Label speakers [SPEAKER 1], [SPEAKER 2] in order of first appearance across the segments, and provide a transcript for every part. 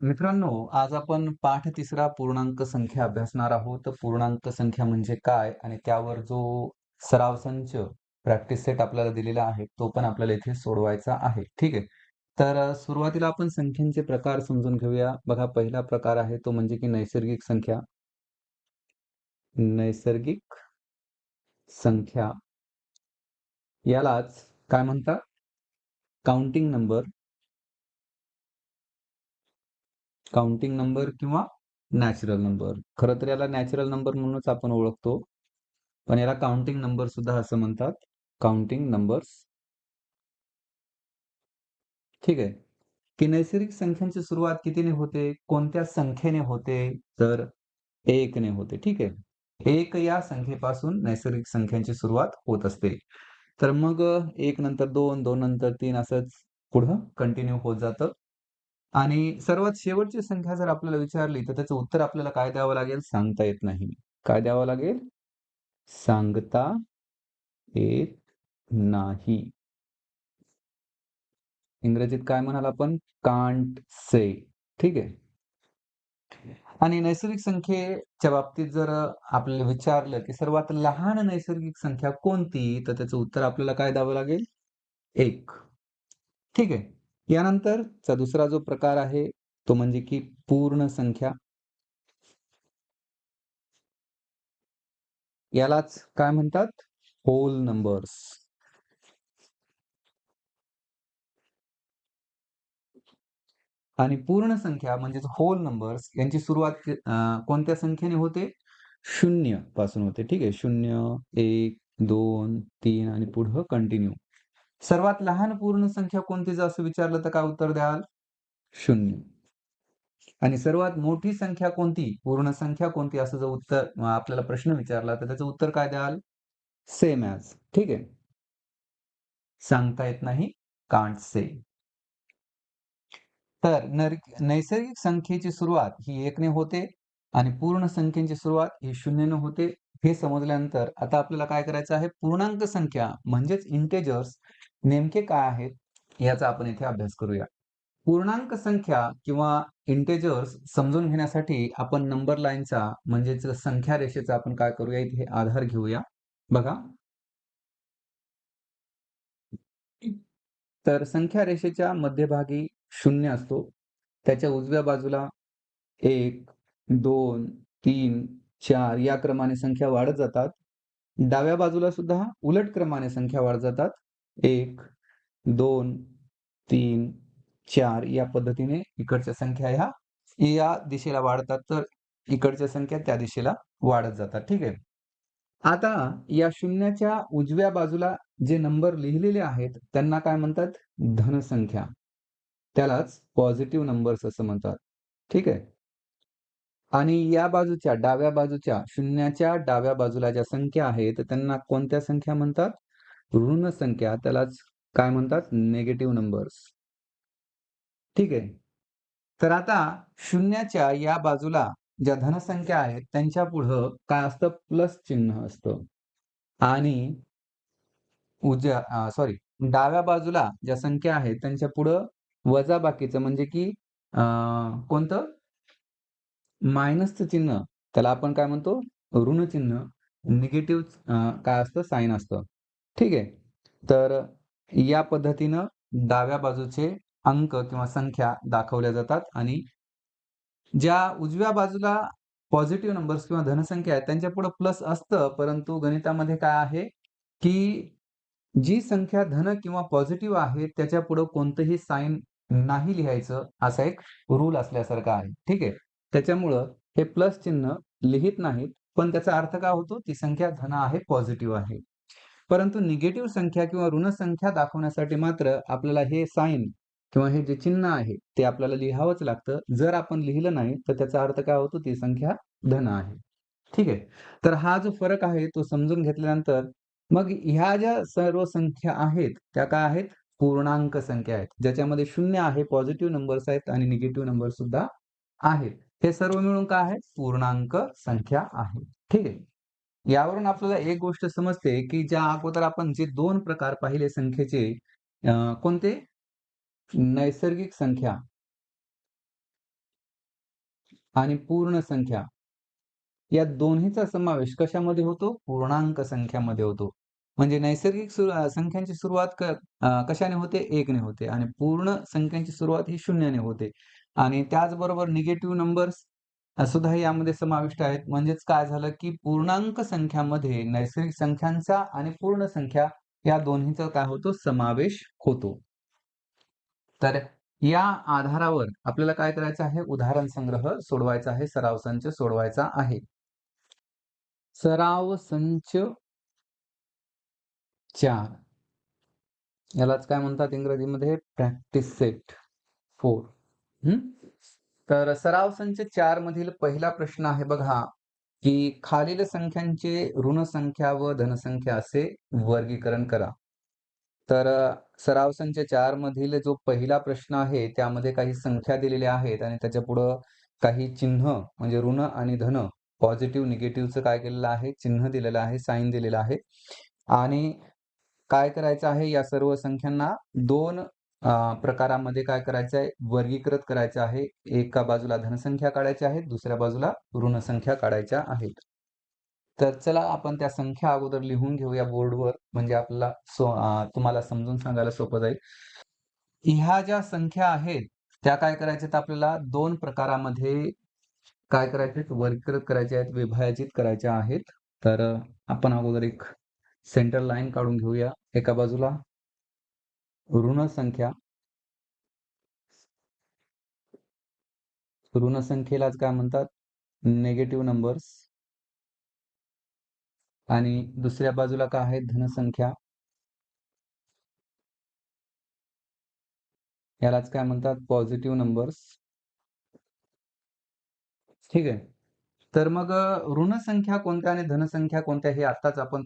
[SPEAKER 1] मित्रांनो, आज आपण पाठ तिसरा पूर्णांक संख्या अभ्यासणार आहोत. पूर्णांक संख्या म्हणजे काय आणि त्यावर जो सराव संच, प्रॅक्टिस सेट आपल्याला दिलेला आहे, तो पण आपल्याला इथे सोडवायचा आहे. ठीक आहे. तर सुरुवातीला आपण संख्यांचे प्रकार समजून घेऊया. बघा पहिला प्रकार आहे तो म्हणजे की नैसर्गिक संख्या. नैसर्गिक संख्या यालाच काय म्हणतात? काउंटिंग नंबर काउंटिंग नंबर किंवा नॅचरल नंबर. खरं तर याला नॅचरल नंबर म्हणूनच आपण ओळखतो. पण याला काउंटिंग नंबर सुद्धा असं म्हणतात. Counting numbers. ठीक आहे. की नैसर्गिक संख्यांची सुरुवात कितीने होते? कोणत्या संख्येने होते? तर एकने होते. ठीक आहे. एक या संख्येपासून नैसर्गिक संख्यांची सुरुवात होत असते. तर मग एक नंतर 2, 2 नंतर तीन असंच पुढं कंटिन्यू होत जातं. आणि सर्वात शेवटची संख्या जर आपल्याला विचारली, तर त्याचं उत्तर आपल्याला काय द्यावं लागेल? सांगता येत नाही. काय द्यावं लागेल? सांगता येत नाही. इंग्रजीत काय म्हणाल आपण? Can't say. ठीक आहे. आणि नैसर्गिक संख्येच्या बाबतीत जर आपल्याला विचारलं, की सर्वात लहान नैसर्गिक संख्या कोणती? तर त्याचं उत्तर आपल्याला काय द्यावं लागेल? एक ठीक आहे. यानंतरचा दुसरा जो प्रकार आहे, तो म्हणजे की पूर्ण संख्या. यालाच काय म्हणतात? Whole numbers. आणि पूर्ण संख्या म्हणजेच होल नंबर्स यांची सुरुवात कोणत्या संख्येने होते? शून्यपासून होते. ठीक आहे. 0, 1, 2, 3 आणि पुढं कंटिन्यू. सर्वात लहान पूर्ण संख्या कोणती जर असं विचारलं तर काय उत्तर द्याल? शून्य आणि सर्वात मोठी संख्या कोणती? पूर्ण संख्या कोणती? असं जर उत्तर आपल्याला प्रश्न विचारला तर त्याचं उत्तर काय द्याल? Same as. ठीक आहे. सांगता येत नाही. Can't say. तर नर नैसर्गिक संख्येची सुरुवात ही एकने होते आणि पूर्ण संख्येची सुरुवात ही शून्यने होते. हे समजल्यानंतर आता आपल्याला काय करायचं आहे? पूर्णांक संख्या म्हणजेच इंटेजर्स नेमके काय आहेत? याचा आपण इथे अभ्यास करूया. पूर्णांक संख्या किंवा इंटेजर्स समजून घेण्यासाठी आपण नंबर लाईनचा म्हणजेच संख्या रेषेचा आपण काय करूया? इथे आधार घेऊया. बघा. तर संख्या रेषेच्या मध्यभागी शून्य असतो. त्याच्या उजव्या बाजूला 1, 2, 3, चार या क्रमाने संख्या वाढत जातात. डाव्या बाजूला सुद्धा उलट क्रमाने संख्या वाढत जातात. 1, 2, 3, 4 या पद्धतीने इकडच्या संख्या ह्या या दिशेला वाढतात, तर इकडच्या संख्या त्या दिशेला वाढत जातात. ठीक आहे. आता या शून्याच्या उजव्या बाजूला जे नंबर लिहिलेले आहेत, त्यांना काय म्हणतात? धनसंख्या. त्यालाच पॉझिटिव्ह नंबर्स असं म्हणतात. ठीक आहे. आणि या बाजूच्या डाव्या बाजूच्या शून्याच्या डाव्या बाजूला ज्या संख्या आहेत, त्यांना कोणत्या संख्या म्हणतात? ऋण संख्या. त्यालाच काय म्हणतात? Negative numbers. ठीक आहे. तर आता शून्याच्या या बाजूला ज्या धनसंख्या आहेत, त्यांच्या पुढं काय असतं? प्लस चिन्ह असतं. आणि उज्या सॉरी डाव्या बाजूला ज्या संख्या आहेत, त्यांच्या पुढं वजा बाकीचं म्हणजे की कोणतं? मायनसचं चिन्ह. त्याला आपण काय म्हणतो? ऋण चिन्ह. निगेटिव्ह अ, काय असतं? साइन असतं. ठीक आहे. तर या पद्धतीनं डाव्या बाजूचे अंक किंवा संख्या दाखवल्या जातात आणि ज्या उजव्या बाजूला पॉझिटिव्ह नंबर्स किंवा धनसंख्या आहेत, त्यांच्या पुढे प्लस असतं, परंतु गणितामध्ये काय आहे, की जी संख्या धन किंवा पॉझिटिव्ह आहे, त्याच्या पुढे कोणतंही साइन नाही लिहायचं, असा एक रूल असल्यासारखा आहे. ठीक आहे. त्याच्यामुळं हे प्लस चिन्ह लिहित नाहीत, पण त्याचा अर्थ काय होतो? ती संख्या धन आहे, पॉझिटिव्ह आहे. परंतु निगेटिव्ह संख्या किंवा ऋण संख्या दाखवण्यासाठी मात्र आपल्याला हे साईन किंवा हे जे चिन्ह आहे, ते आपल्याला लिहावंच लागतं. जर आपण लिहिलं नाही, तर त्याचा अर्थ काय होतो? ती संख्या धन आहे. ठीक आहे. तर हा जो फरक आहे, तो समजून घेतल्यानंतर मग ह्या ज्या सर्व संख्या आहेत, त्या काय आहेत? पूर्णांक संख्या आहेत. ज्याच्यामध्ये शून्य आहे, पॉझिटिव्ह नंबर्स आहेत आणि निगेटिव्ह नंबर सुद्धा आहेत. हे सर्व मिळून काय आहे? पूर्णांक संख्या आहे. ठीक आहे. यावरून आपल्याला एक गोष्ट समजते, की ज्या अगोदर आपण जे दोन प्रकार पाहिले संख्येचे कोणते? नैसर्गिक संख्या आणि पूर्ण संख्या या दोन्हीचा समावेश कशामध्ये होतो पूर्णांक संख्यामध्ये होतो म्हणजे नैसर्गिक संख्यांची सुरुवात कशाने होते एकने होते आणि पूर्ण संख्यांची सुरुवात ही शून्याने होते आणि त्याचबरोबर निगेटिव्ह नंबर्स सुद्धा यामध्ये समाविष्ट आहेत. म्हणजेच काय झालं की पूर्णांक संख्यामध्ये नैसर्गिक संख्यांचा आणि पूर्ण संख्या या दोन्हीचा काय होतो? समावेश होतो. तर या आधारावर आपल्याला काय करायचं आहे? उदाहरण संग्रह सोडवायचा आहे. सराव संच सोडवायचा आहे. सराव संच चार यालाच काय म्हणतात इंग्रजीमध्ये? प्रॅक्टिस सेट फोर तर सराव संच चार मधील पहिला प्रश्न आहे बघा की खालील संख्यांचे ऋण संख्या व धनसंख्या असे वर्गीकरण करा. तर सराव संच चार मधील जो पहिला प्रश्न आहे त्यामध्ये काही संख्या दिलेल्या आहेत आणि त्याच्या पुढं काही चिन्ह म्हणजे ऋण आणि धन पॉझिटिव्ह निगेटिव्हचं काय केलेलं आहे? चिन्ह दिलेलं आहे साईन दिलेलं आहे. आणि काय करायचं आहे या सर्व संख्यांना? दोन प्रकारामध्ये काय करायचं आहे? वर्गीकृत करायचं आहे. एका बाजूला धनसंख्या काढायच्या आहेत दुसऱ्या बाजूला ऋणसंख्या काढायच्या आहेत. तर चला आपण त्या संख्या अगोदर लिहून घेऊया बोर्डवर. म्हणजे आपल्याला सो तुम्हाला समजून सांगायला सोपं जाईल. ह्या ज्या संख्या आहेत त्या काय करायच्यात आपल्याला? दोन प्रकारामध्ये काय करायचे वर्गीकृत करायचे आहेत विभाजित करायच्या आहेत. तर आपण अगोदर एक सेंटर लाईन काढून घेऊया. एका बाजूला ऋण संख्या ऋण संख्येलाच काय म्हणतात? नेगेटिव्ह नंबर्स आणि दुसऱ्या बाजूला काय आहे? धनसंख्या. यालाच काय म्हणतात? पॉझिटिव्ह नंबर्स ठीक आहे. तर मग ऋण संख्या कोणत्या आणि धनसंख्या कोणत्या हे आताच आपण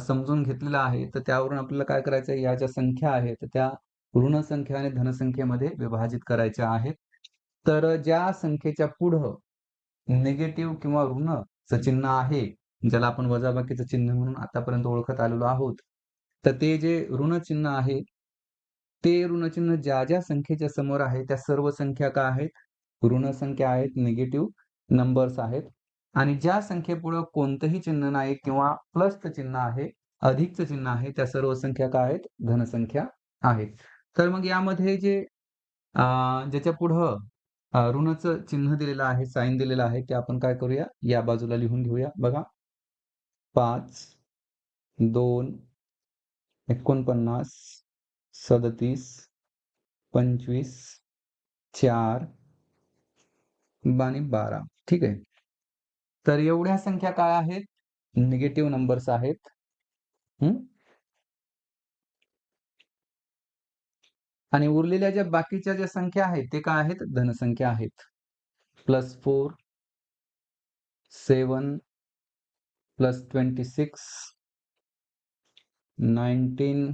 [SPEAKER 1] समजून घेतलेलं आहे. तर त्यावरून आपल्याला काय करायचं आहे या ज्या संख्या आहेत त्या ऋण संख्या आणि धनसंख्येमध्ये विभाजित करायच्या आहेत. तर ज्या संख्येच्या पुढं निगेटिव्ह किंवा ऋणचं चिन्ह आहे ज्याला आपण वजाबाकीचं चिन्ह म्हणून आतापर्यंत ओळखत आलेलो आहोत तर ते जे ऋण चिन्ह आहे ते ऋणचिन्ह ज्या ज्या संख्येच्या समोर आहे त्या सर्व संख्या काय आहेत? ऋण संख्या आहेत निगेटिव्ह नंबर्स आहेत. आणि ज्या संख्येपुढं कोणतंही चिन्ह नाही किंवा प्लसचं चिन्ह आहे अधिकचं चिन्ह आहे त्या सर्व संख्या काय आहेत? धनसंख्या आहेत. तर मग यामध्ये जे ज्याच्या पुढं ऋणाचं चिन्ह दिलेलं आहे साईन दिलेलं आहे ते आपण काय करूया? या बाजूला लिहून घेऊया. बघा. पाच दोन एकोणपन्नास सदतीस पंचवीस चार आणि बारा. ठीक आहे. तर एवढ्या संख्या काय आहेत? निगेटिव्ह नंबर्स आहेत. आणि उरलेल्या ज्या बाकीच्या ज्या संख्या आहेत ते काय आहेत? धनसंख्या आहेत. Plus four seven plus twenty six nineteen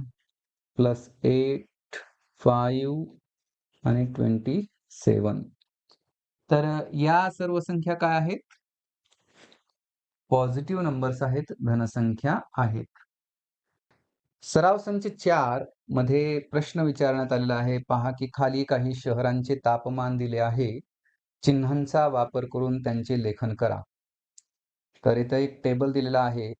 [SPEAKER 1] plus eight five आणि ट्वेंटी सेवन तर या सर्व संख्या काय आहेत? पॉझिटिव्ह नंबर्स आहेत धनसंख्या आहेत. सराव संच चारमध्ये प्रश्न विचारण्यात आलेला आहे. पहा की खाली काही शहरांचे तापमान दिले आहे. चिन्हांचा वापर करून त्यांचे लेखन करा. तर इथं एक टेबल दिलेला आहे.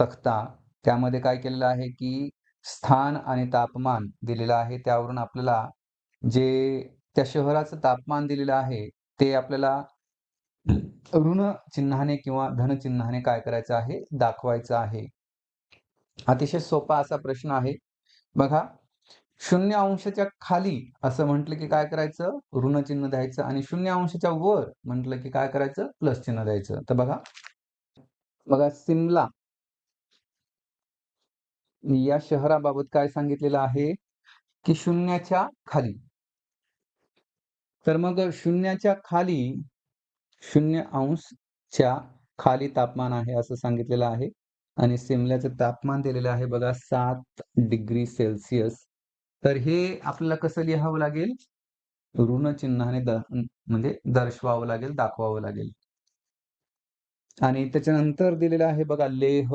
[SPEAKER 1] तख्ता. त्यामध्ये काय केलेलं आहे की स्थान आणि तापमान दिलेलं आहे. त्यावरून आपल्याला जे त्या शहराचं तापमान दिलेलं आहे ते आपल्याला ऋण चिन्हाने किंवा धन चिन्हाने काय करायचं आहे? दाखवायचं आहे. अतिशय सोपा असा प्रश्न आहे. बघा शून्य अंशाच्या खाली असं म्हटलं की काय करायचं? ऋण चिन्ह द्यायचं आणि शून्य अंशाच्या वर म्हटलं की काय करायचं? प्लस चिन्ह द्यायचं. तर बघा बघा सिमला. या शहराबाबत काय सांगितलेलं आहे? की शून्याच्या खाली. तर मग शून्याच्या खाली शून्य अंशच्या खाली तापमान आहे असं सांगितलेलं आहे. आणि सिमल्याचं तापमान दिलेलं आहे बघा सात डिग्री सेल्सिअस. तर हे आपल्याला कसं लिहावं लागेल? ऋण चिन्हाने द म्हणजे दर्शवावं लागेल दाखवावं लागेल. आणि त्याच्यानंतर दिलेलं आहे बघा लेह.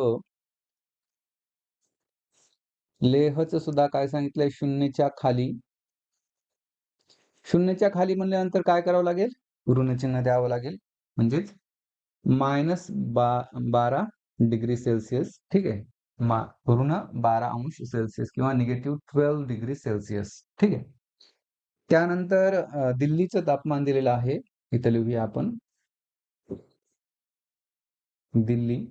[SPEAKER 1] लेहच सुद्धा काय सांगितलंय? शून्यच्या खाली. शून्यच्या खाली म्हणल्यानंतर काय करावं लागेल? ऋणचिन्ह द्यावं लागेल. म्हणजेच मायनस बा बारा डिग्री सेल्सिअस ठीक आहे. मा ऋण बारा अंश सेल्सिअस किंवा निगेटिव्ह ट्वेल्व डिग्री सेल्सिअस ठीक आहे. त्यानंतर दिल्लीचं तापमान दिलेलं आहे. इथं लिहूया आपण. दिल्ली.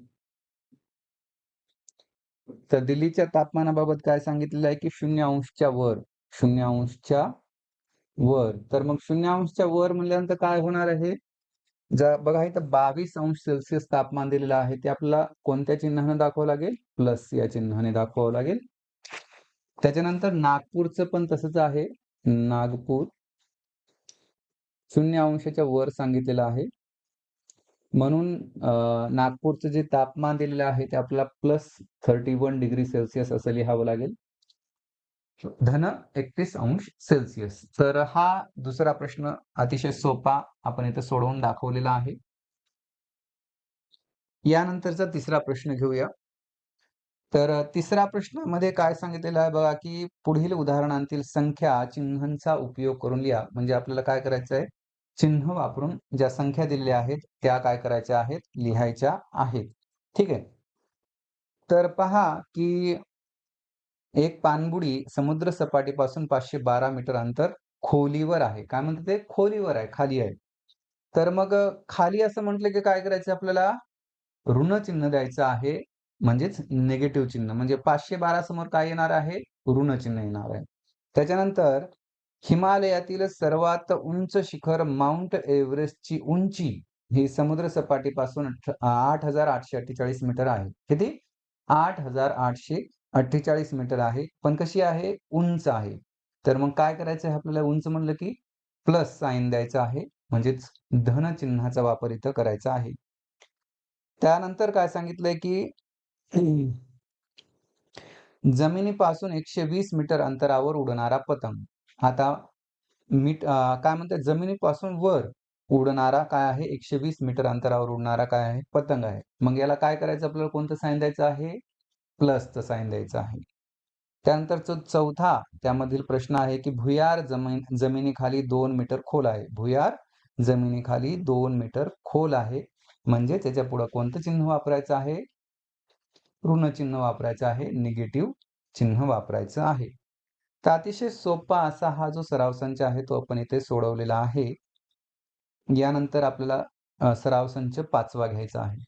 [SPEAKER 1] तर दिल्लीच्या तापमानाबाबत काय सांगितलेलं आहे की शून्य अंशच्या वर शून्य अंशच्या वर. तर मग शून्य अंशच्या वर म्हणल्यानंतर काय होणार आहे? जर बघा इथं बावीस अंश सेल्सिअस तापमान दिलेलं आहे. ते आपल्याला कोणत्या चिन्हाने दाखवावं लागेल? प्लस या चिन्हाने दाखवावं लागेल. त्याच्यानंतर नागपूरचं पण तसंच आहे. नागपूर. शून्य अंशाच्या वर सांगितलेलं आहे. म्हणून नागपूरचं जे तापमान दिलेलं आहे ते आपल्याला plus thirty one degree Celsius असं लिहावं लागेल. धन एकतीस अंश सेल्सिअस. तर हा दुसरा प्रश्न अतिशय सोपा आपण इथे सोडवून दाखवलेला आहे. यानंतरचा तिसरा प्रश्न घेऊया. तर तिसरा तिसऱ्या प्रश्नामध्ये काय सांगितलेलं आहे बघा की पुढील उदाहरणांतील संख्या चिन्हांचा उपयोग करून लिहा. म्हणजे आपल्याला काय करायचं आहे? चिन्ह वापरून ज्या संख्या दिलेल्या आहेत त्या काय करायच्या आहेत? लिहायच्या आहेत. ठीक आहे? तर पहा की एक पाणबुडी समुद्र सपाटीपासून पाचशे बारा मीटर अंतर खोलीवर आहे. काय म्हणतात ते? खोलीवर आहे खाली आहे. तर मग खाली असं म्हटलं की काय करायचं आपल्याला? ऋण चिन्ह द्यायचं आहे म्हणजेच निगेटिव्ह चिन्ह. म्हणजे पाचशे बारा समोर काय येणार आहे? ऋण चिन्ह येणार आहे. त्याच्यानंतर हिमालयातील सर्वात उंच शिखर माउंट एव्हरेस्टची उंची ही समुद्र सपाटीपासून आठ हजार आठशे अठ्ठेचाळीस मीटर आहे. किती? आठ हजार आठशे अठ्ठेचाळीस मीटर आहे पण कशी आहे? उंच आहे. तर मग काय करायचं आहे आपल्याला? उंच म्हणलं की प्लस साईन द्यायचं आहे. म्हणजेच धन चिन्हाचा वापर इथं करायचा आहे. त्यानंतर काय सांगितलंय की जमिनीपासून एकशे वीस मीटर अंतरावर उडणारा पतंग. आता मीट काय म्हणतात? जमिनीपासून वर उडणारा काय आहे? एकशे वीस मीटर अंतरावर उडणारा काय आहे? पतंग आहे. मग याला काय करायचं? आपल्याला कोणतं साईन द्यायचं आहे? प्लसचं साईन द्यायचं आहे. त्यानंतर जो चौथा त्यामधील प्रश्न आहे की भुयार जमीन जमिनीखाली दोन मीटर खोल आहे. भुयार जमिनीखाली दोन मीटर खोल आहे. म्हणजे त्याच्या पुढे कोणतं चिन्ह वापरायचं आहे? ऋण चिन्ह वापरायचं आहे. निगेटिव्ह चिन्ह वापरायचं आहे. तर अतिशय सोपा असा हा जो सराव संच आहे तो आपण इथे सोडवलेला आहे. यानंतर आपल्याला सराव संच पाचवा घ्यायचा आहे.